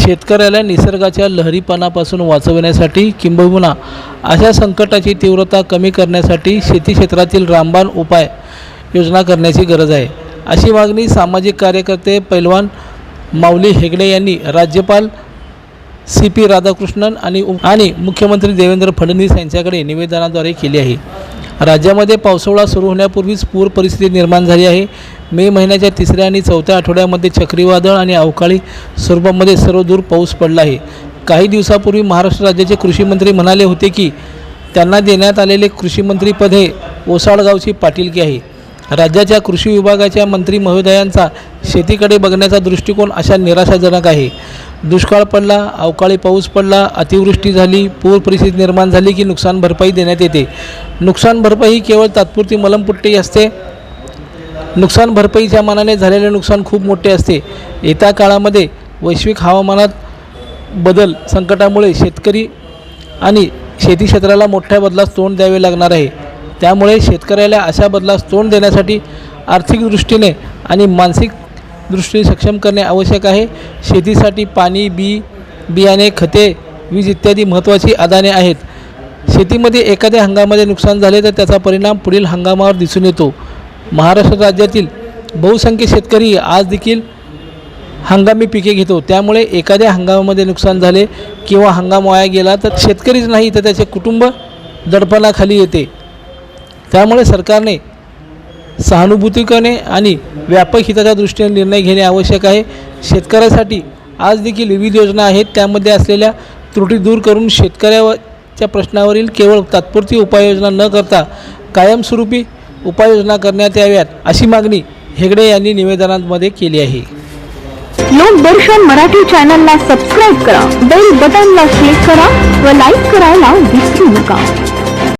शेतकऱ्याला निसर्गाच्या लहरीपणापासून वाचवण्यासाठी किंबहुना अशा संकटाची तीव्रता कमी करण्यासाठी शेती क्षेत्रातील रामबाण उपाय योजना करण्याची गरज आहे. अशी मागणी सामाजिक कार्यकर्ते पैलवान माऊली हेगडे यांनी राज्यपाल सी पी राधाकृष्णन आणि आणि मुख्यमंत्री देवेंद्र फडणवीस यांच्याकडे निवेदनाद्वारे केली आहे. राज्यामध्ये पावसाळा सुरू होण्यापूर्वीच पूर परिस्थिती निर्माण झाली आहे. मे महिन्याच्या तिसऱ्या आणि चौथ्या आठवड्यामध्ये चक्रीवादळ आणि अवकाळी स्वरूपामध्ये सर्वदूर पाऊस पडला आहे. काही दिवसापूर्वी महाराष्ट्र राज्याचे कृषी मंत्री म्हणाले होते की त्यांना देण्यात आलेले कृषीमंत्रीपद हे ओसाडगावची पाटीलकी आहे. राज्याच्या कृषी विभागाच्या मंत्री महोदयांचा शेतीकडे बघण्याचा दृष्टिकोन अशा निराशाजनक आहे. दुष्काळ पडला अवकाळी पाऊस पडला अतिवृष्टी झाली पूर परिस्थिती निर्माण झाली की नुकसान भरपाई देण्यात येते. नुकसान भरपाई ही केवळ तात्पुरती मलमपुट्टी असते. नुकसान भरपाईच्या मानाने झालेले नुकसान खूप मोठे असते. येत्या काळामध्ये वैश्विक हवामानात बदल संकटामुळे शेतकरी आणि शेती क्षेत्राला मोठ्या बदलास तोंड द्यावे लागणार आहे. त्यामुळे शेतकऱ्याला अशा बदलास तोंड देण्यासाठी आर्थिक दृष्टीने आणि मानसिक दृष्टीने सक्षम करणे आवश्यक आहे. शेतीसाठी पाणी बी बियाणे खते वीज इत्यादी महत्त्वाची आदाने आहेत. शेतीमध्ये एखाद्या हंगामामध्ये नुकसान झाले तर त्याचा परिणाम पुढील हंगामावर दिसून येतो. महाराष्ट्र राज्यातील बहुसंख्य शेतकरी आज देखील हंगामी पिके घेतो. त्यामुळे एखाद्या हंगामामध्ये नुकसान झाले किंवा हंगाम वाया गेला तर शेतकरीच नाही तर त्याचे कुटुंब दडपणाखाली येते. त्यामुळे सरकारने सहानुभूतीने आणि व्यापक हिताच्या दृष्टीने निर्णय घेणे आवश्यक आहे. शेतकऱ्यासाठी आज देखील विविध योजना आहेत. त्यामध्ये असलेल्या त्रुटी दूर करून शेतकऱ्याच्या प्रश्नावरील केवळ तात्पुरती उपाययोजना न करता कायमस्वरूपी उपाययोजना करण्यात याव्यात अशी मागणी हेगडे यांनी निवेदनांमध्ये केली आहे. लोकदर्शन मराठी चॅनलला सबस्क्राईब करा. बेल बटनला क्लिक करा व लाईक करायला विसरू नका.